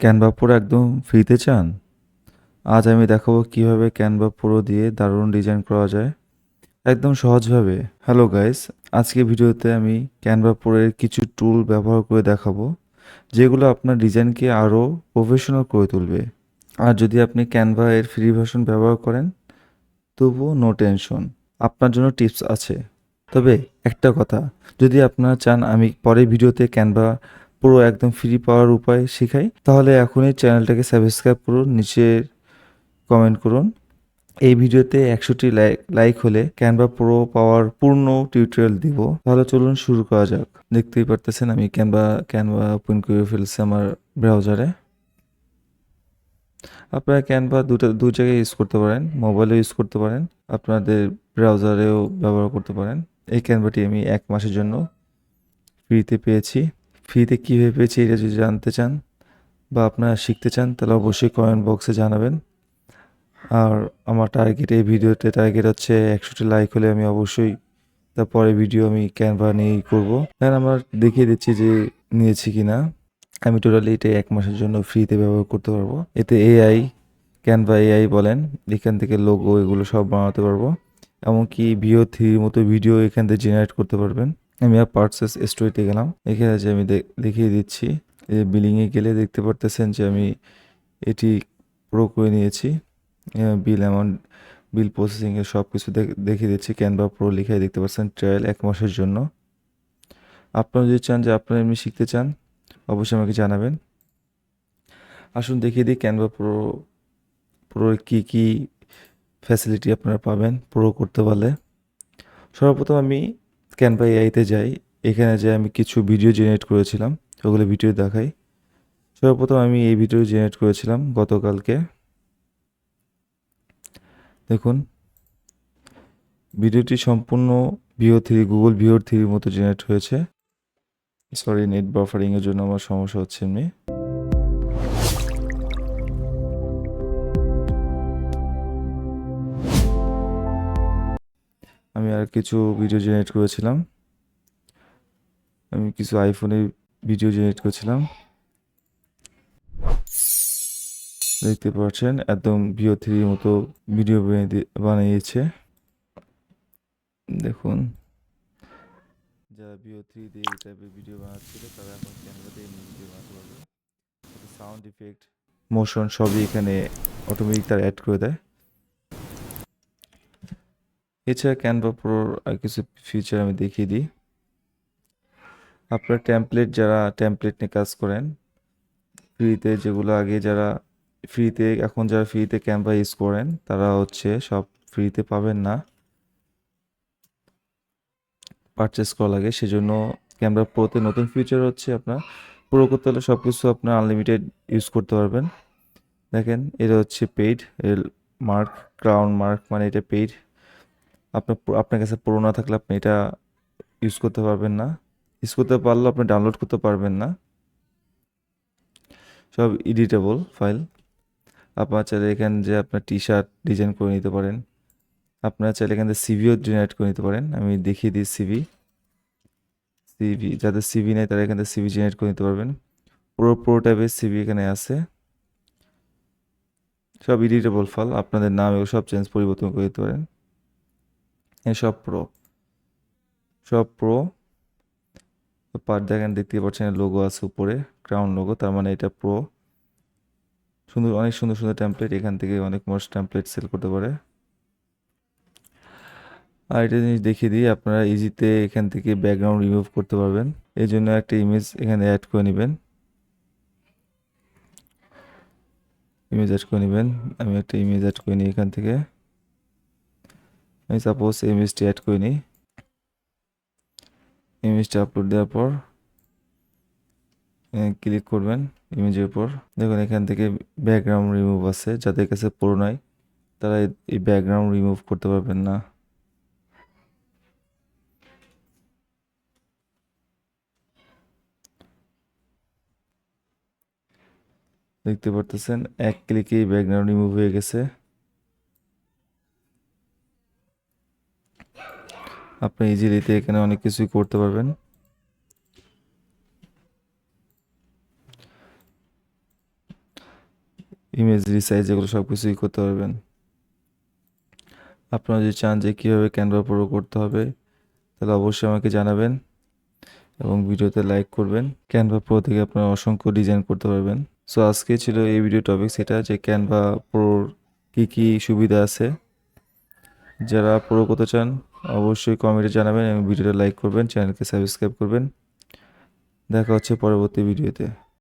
Canva pro একদম ফ্রিতে চান? আজ আমি দেখাবো কীভাবে ক্যানভা প্রো দিয়ে দারুণ ডিজাইন করা যায়। একদম সহজভাবে। হ্যালো গাইস আজকে ভিডিওতে আমি ক্যানভা প্রোয়ের কিছু টুল ব্যবহার করে দেখাবো, যেগুলো আপনার ডিজাইনকে আরও প্রফেশনাল করে তুলবে। আর যদি আপনি ক্যানভা এর ফ্রি ভার্সন ব্যবহার করেন, তবুও নো টেনশন, আপনার জন্য টিপস আছে। তবে একটা কথা, যদি আপনারা চান আমি পরের ভিডিওতে ক্যানভা পুরো একদম ফ্রি পাওয়ার উপায় শেখাই, তাহলে এখনই চ্যানেলটাকে সাবস্ক্রাইব করুন, নিচে কমেন্ট করুন। এই ভিডিওতে একশোটি লাইক লাইক হলে ক্যানভা প্রো পাওয়ার পূর্ণ টিউটোরিয়াল দিব। তাহলে চলুন শুরু করা যাক। দেখতেই পারতেছেন আমি ক্যানভা ক্যানভা ওপেন করে ফেলছি আমার ব্রাউজারে আপনারা ক্যানভা দুটো দু জায়গায় ইউজ করতে পারেন। মোবাইলেও ইউজ করতে পারেন। আপনাদের ব্রাউজারেও ব্যবহার করতে পারেন। এই ক্যানভাটি আমি এক মাসের জন্য ফ্রিতে পেয়েছি। ফ্রিতে কীভাবে পেয়েছি এটা যদি জানতে চান বা আপনারা শিখতে চান, তাহলে অবশ্যই কমেন্ট বক্সে জানাবেন। আর আমার টার্গেট এই ভিডিওতে টার্গেট হচ্ছে একশোটি লাইক হলে আমি অবশ্যই তারপরে ভিডিও আমি ক্যানভা নিয়েই করব। কারণ আমার দেখিয়ে দিচ্ছি যে নিয়েছি কি না আমি টোটালি এটা এক মাসের জন্য ফ্রিতে ব্যবহার করতে পারব। এতে এআই ক্যানভা এআই বলেন, এখান থেকে লোগো এগুলো সব বানাতে পারব। এমনকি ভিও থ্রির মতো ভিডিও এখান থেকে জেনারেট করতে পারবেন। আমি আর পার্সেস স্টোরিতে গেলাম। এখানে যে আমি দেখিয়ে দিচ্ছি, এই বিলিংয়ে গেলে দেখতে পারতেছেন যে আমি এটি প্রো করে নিয়েছি। বিল অ্যামাউন্ট বিল প্রসেসিংয়ে সব কিছু দেখ- দেখিয়ে দিচ্ছি। ক্যানভা প্রো লিখাই দেখতে পাচ্ছেন ট্রায়াল এক মাসের জন্য। আপনারা যদি চান যে আপনারা এমনি শিখতে চান, অবশ্যই আমাকে জানাবেন। আসুন দেখিয়ে দিই ক্যানভা প্রো প্রোর কী কী ফ্যাসিলিটি আপনারা পাবেন প্রো করতে পারলে। সর্বপ্রথম আমি ক্যানভা এআইতে যাই, এখানে যে আমি কিছু ভিডিও জেনারেট করেছিলাম, ওগুলো ভিডিও দেখাই। সর্বপ্রথম আমি এই ভিডিও জেনারেট করেছিলাম গতকালকে। দেখুন ভিডিওটি সম্পূর্ণ ভিও থ্রি গুগল ভিওর থ্রির মতো জেনারেট হয়েছে। সরি নেট বাফারিংয়ের জন্য আমার সমস্যা হচ্ছে এমনি। আমি আর কিছু ভিডিও জেনারেট করেছিলাম। আমি কিছু আইফোনে ভিডিও জেনারেট করেছিলাম। দেখতে পাচ্ছেন, একদম ভিও থ্রির মতো ভিডিও বানিয়ে দিয়ে- বানিয়েছে। দেখুন। যারা ভিও থ্রি দিয়ে এই টাইপের ভিডিও বানাচ্ছিল, তারা এখন ক্যামেরাতে এমনি ভিডিও বানাতে পারবে। সাউন্ড ইফেক্ট মোশন সবই এখানে অটোমেটিক তার অ্যাড করে দেয়। এছাড়া ক্যানভা প্রোর কিছু ফিচার আমি দেখিয়ে দিই। আপনার টেমপ্লেট যারা টেমপ্লেট নিয়ে কাজ করেন ফ্রিতে যেগুলো আগে যারা ফ্রিতে এখন যারা ফ্রিতে ক্যানভা ইউজ করেন, তারা হচ্ছে সব ফ্রিতে পাবেন না। পারচেস করা লাগে সেজন্য ক্যামেরা প্রোতে নতুন ফিচার হচ্ছে আপনার প্রো করতে হলে সব কিছু আপনার আনলিমিটেড ইউজ করতে পারবেন। দেখেন, এটা হচ্ছে পেইড এর মার্ক ক্রাউন মার্ক মানে এটা পেইড আপনার আপনার কাছে পুরো না থাকলে আপনি এটা ইউজ করতে পারবেন না। ইউজ করতে পারলেও আপনি ডাউনলোড করতে পারবেন না। সব এডিটেবল ফাইল আপনার চাইলে এখানে যে আপনার টি শার্ট ডিজাইন করে নিতে পারেন। আপনারা চাইলে এখান থেকে সিভিও জেনারেট করে নিতে পারেন। আমি দেখিয়ে দিই সিভি সিভি যাদের সিভি নেই তারা এখান থেকে সিভি জেনারেট করে নিতে পারবেন। পুরো, প্রো টাইপের সিভি এখানে আছে। সব এডিটেবল ফাইল আপনাদের নাম এগুলো সব চেঞ্জ পরিবর্তন করে দিতে পারেন। সব প্রো সব প্রো পার দেখেন দেখতে পাচ্ছেন লোগো আছে উপরে ক্রাউন লোগো তার মানে এটা প্রো সুন্দর, অনেক সুন্দর সুন্দর টেমপ্লেট এখান থেকে অনেক মানুষ টেমপ্লেট সেল করতে পারে। আর একটা জিনিস দেখিয়ে দিই, আপনারা ইজিতে এখান থেকে ব্যাকগ্রাউন্ড রিমুভ করতে পারবেন। এই জন্য একটা ইমেজ এখানে অ্যাড করে নেবেন। ইমেজ অ্যাড করে নেবেন। আমি একটা ইমেজ অ্যাড করে নিই এখান থেকে। আমি সাপোজ ইমেজটি অ্যাড করে নিই ইমেজটা আপলোড দেওয়ার পর ক্লিক করবেন ইমেজের উপর। দেখুন, এখান থেকে ব্যাকগ্রাউন্ড রিমুভ আছে, যাদের কাছে পুরো নাই, তারা এই- ব্যাকগ্রাউন্ড রিমুভ করতে পারবেন না। দেখতে পারতেছেন, এক ক্লিকেই ব্যাকগ্রাউন্ড রিমুভ হয়ে গেছে। আপনি ইজিলিতে এখানে অনেক কিছুই করতে পারবেন। ইমেজ রিসাইজ এগুলো সব কিছুই করতে পারবেন। আপনারা যদি চান যে কীভাবে ক্যানভা প্রো করতে হবে, তাহলে অবশ্যই আমাকে জানাবেন এবং ভিডিওতে লাইক করবেন। ক্যানভা প্রো থেকে আপনারা অসংখ্য ডিজাইন করতে পারবেন। সো আজকে ছিল এই ভিডিও টপিক সেটা যে ক্যানভা প্রোর কী কী সুবিধা আছে। যারা প্রো করতে চান অবশ্যই কমেন্টে জানাবেন এবং ভিডিওটা লাইক করবেন চ্যানেলকে সাবস্ক্রাইব করবেন। দেখা হচ্ছে পরবর্তী ভিডিওতে।